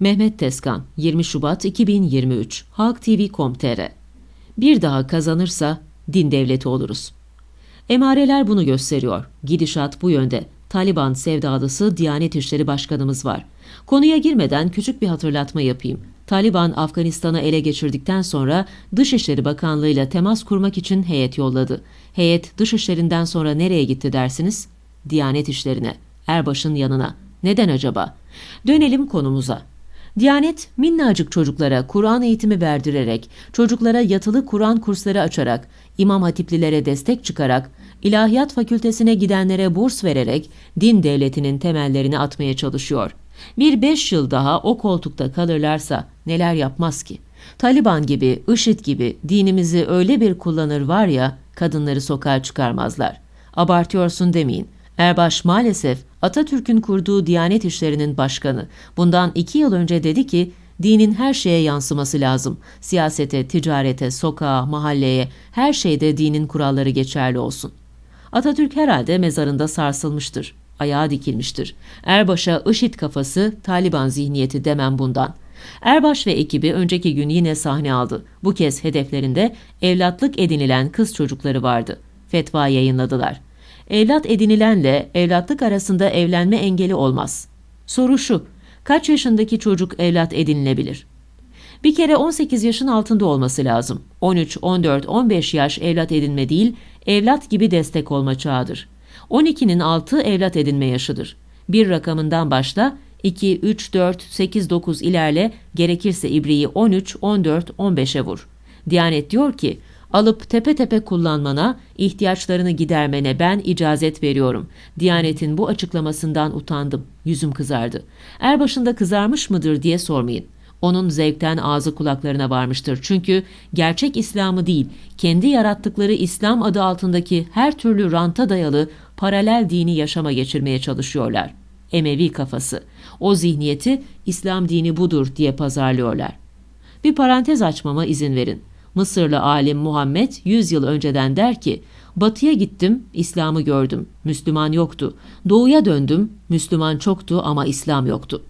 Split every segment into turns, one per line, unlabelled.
Mehmet Teskan 20 Şubat 2023 Halk TV.com.tr Bir daha kazanırsa din devleti oluruz. Emareler bunu gösteriyor. Gidişat bu yönde. Taliban sevdalısı Diyanet İşleri Başkanımız var. Konuya girmeden küçük bir hatırlatma yapayım. Taliban Afganistan'ı ele geçirdikten sonra Dışişleri Bakanlığı ile temas kurmak için heyet yolladı. Heyet dışişlerinden sonra nereye gitti dersiniz? Diyanet İşlerine, Erbaş'ın yanına. Neden acaba? Dönelim konumuza. Diyanet minnacık çocuklara Kur'an eğitimi verdirerek, çocuklara yatılı Kur'an kursları açarak, imam hatiplilere destek çıkarak, ilahiyat fakültesine gidenlere burs vererek din devletinin temellerini atmaya çalışıyor. Bir beş yıl daha o koltukta kalırlarsa neler yapmaz ki? Taliban gibi, IŞİD gibi dinimizi öyle bir kullanır var ya, kadınları sokağa çıkarmazlar. Abartıyorsun demeyin. Erbaş maalesef Atatürk'ün kurduğu Diyanet İşleri'nin başkanı. Bundan iki yıl önce dedi ki, dinin her şeye yansıması lazım. Siyasete, ticarete, sokağa, mahalleye, her şeyde dinin kuralları geçerli olsun. Atatürk herhalde mezarında sarsılmıştır. Ayağa dikilmiştir. Erbaş'a IŞİD kafası, Taliban zihniyeti demem bundan. Erbaş ve ekibi önceki gün yine sahne aldı. Bu kez hedeflerinde evlatlık edinilen kız çocukları vardı. Fetva yayınladılar. Evlat edinilenle evlatlık arasında evlenme engeli olmaz. Soru şu, kaç yaşındaki çocuk evlat edinilebilir? Bir kere 18 yaşın altında olması lazım. 13, 14, 15 yaş evlat edinme değil, evlat gibi destek olma çağıdır. 12'nin altı evlat edinme yaşıdır. Bir rakamından başla, 2, 3, 4, 8, 9 ilerle, gerekirse ibriği 13, 14, 15'e vur. Diyanet diyor ki, alıp tepe tepe kullanmana, ihtiyaçlarını gidermene ben icazet veriyorum. Diyanetin bu açıklamasından utandım, yüzüm kızardı. Erbaşında kızarmış mıdır diye sormayın. Onun zevkten ağzı kulaklarına varmıştır. Çünkü gerçek İslam'ı değil, kendi yarattıkları İslam adı altındaki her türlü ranta dayalı paralel dini yaşama geçirmeye çalışıyorlar. Emevi kafası. O zihniyeti İslam dini budur diye pazarlıyorlar. Bir parantez açmama izin verin. Mısırlı alim Muhammed 100 yıl önceden der ki, Batıya gittim, İslam'ı gördüm, Müslüman yoktu. Doğuya döndüm, Müslüman çoktu ama İslam yoktu.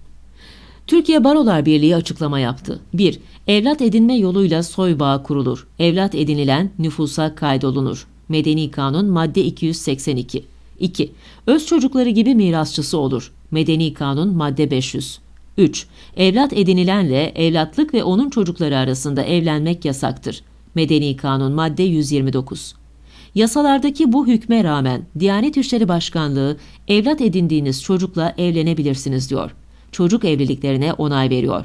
Türkiye Barolar Birliği açıklama yaptı. 1. Evlat edinme yoluyla soy bağı kurulur. Evlat edinilen nüfusa kaydolunur. Medeni Kanun madde 282. 2. Öz çocukları gibi mirasçısı olur. Medeni Kanun madde 500. 3. Evlat edinilenle evlatlık ve onun çocukları arasında evlenmek yasaktır. Medeni Kanun madde 129. Yasalardaki bu hükme rağmen Diyanet İşleri Başkanlığı evlat edindiğiniz çocukla evlenebilirsiniz diyor. Çocuk evliliklerine onay veriyor.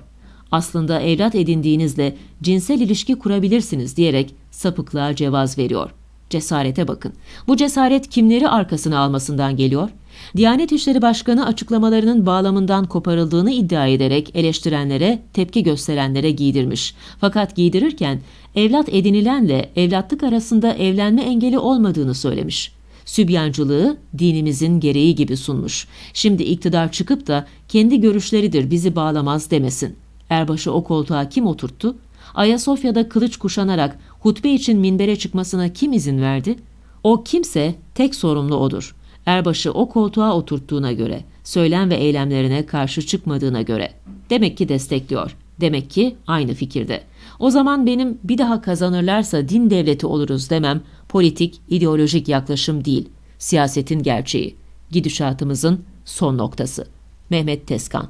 Aslında evlat edindiğinizle cinsel ilişki kurabilirsiniz diyerek sapıklığa cevaz veriyor. Cesarete bakın. Bu cesaret kimleri arkasına almasından geliyor? Diyanet İşleri Başkanı açıklamalarının bağlamından koparıldığını iddia ederek eleştirenlere, tepki gösterenlere giydirmiş. Fakat giydirirken evlat edinilenle evlatlık arasında evlenme engeli olmadığını söylemiş. Sübyancılığı dinimizin gereği gibi sunmuş. Şimdi iktidar çıkıp da kendi görüşleridir bizi bağlamaz demesin. Erbaş'ı o koltuğa kim oturttu? Ayasofya'da kılıç kuşanarak hutbe için minbere çıkmasına kim izin verdi? O kimse tek sorumlu odur. Erbaş'ı o koltuğa oturttuğuna göre, söylem ve eylemlerine karşı çıkmadığına göre. Demek ki destekliyor. Demek ki aynı fikirde. O zaman benim bir daha kazanırlarsa din devleti oluruz demem politik, ideolojik yaklaşım değil, siyasetin gerçeği. Gidişatımızın son noktası. Mehmet Teskan